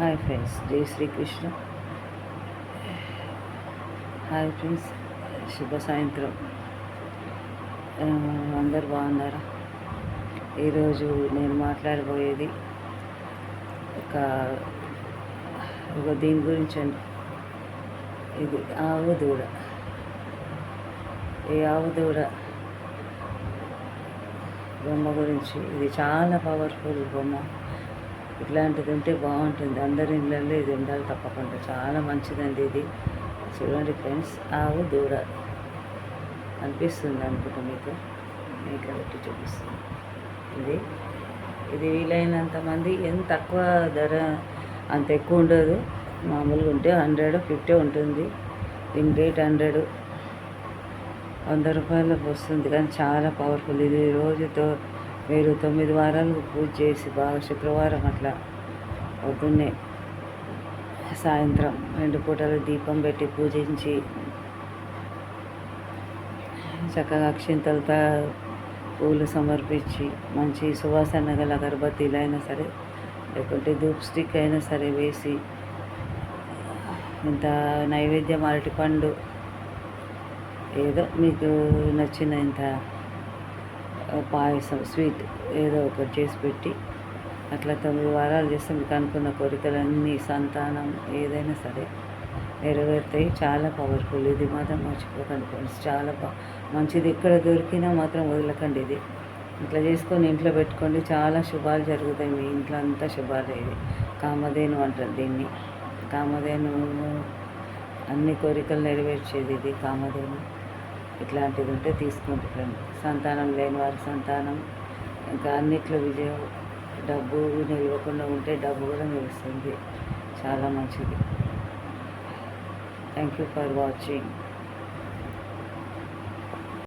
Hi friends జై Srikrishna hi friends శుభ సాయంత్రం అందరు బాగున్నారా? ఈరోజు నేను మాట్లాడబోయేది ఒక ఒక దీని గురించి అండి. ఇది ఆవు దూడ. ఈ ఆవు దూడ బొమ్మ గురించి. ఇది చాలా పవర్ఫుల్ బొమ్మ. ఇట్లాంటిది ఉంటే బాగుంటుంది. అందరి ఇళ్ళల్లో ఇది ఉండాలి తప్పకుండా. చాలా మంచిదండి ఇది. చూడండి ఫ్రెండ్స్ ఆవు దూడ అనిపిస్తుంది అనుకుంటా మీకు. మీకు పెట్టి చూపిస్తుంది. ఇది ఇది వీలైనంత మంది ఎంత తక్కువ ధర అంత ఎక్కువ ఉండదు. మామూలుగా ఉంటే హండ్రెడ్ ఫిఫ్టీ ఉంటుంది. దీని రేట్ హండ్రెడ్. వంద రూపాయలకు వస్తుంది. కానీ చాలా పవర్ఫుల్. ఇది రోజుతో మీరు తొమ్మిది వారాలు పూజ చేసి బాగా శుక్రవారం అట్లా పొద్దున్నే సాయంత్రం రెండు పూటలు దీపం పెట్టి పూజించి చక్కగా అక్షింతలతో పూలు సమర్పించి మంచి సువాసన గల అగరబత్తీలు అయినా సరే లేకుంటే ధూప్ స్టిక్ అయినా సరే వేసి ఇంత నైవేద్యం అరటిపండు ఏదో మీకు నచ్చిన ఇంత పాయసం స్వీట్ ఏదో ఒకటి చేసి పెట్టి అట్లా తొమ్మిది వారాలు చేస్తే మీకు అనుకున్న కోరికలన్నీ సంతానం ఏదైనా సరే నెరవేరుతాయి. చాలా పవర్ఫుల్ ఇది మాత్రం మర్చిపోకండి ఫ్రెండ్స్ చాలా బా మంచిది. ఎక్కడ దొరికినా మాత్రం వదలకండి ఇది. ఇట్లా చేసుకొని ఇంట్లో పెట్టుకోండి. చాలా శుభాలు జరుగుతాయి మీ ఇంట్లో అంతా శుభాలు ఇది కామధేను అంటారు దీన్ని. కామధేను అన్ని కోరికలు నెరవేర్చేది ఇది కామధేను. ఇట్లాంటిది ఉంటే తీసుకోండి ఫ్రెండ్ సంతానం లేని వారి సంతానం ఇంకా అన్నిట్లో విజయం డబ్బు నిలవకుండా ఉంటే డబ్బు కూడా నిలుస్తుంది. చాలా మంచిది. Thank you for watching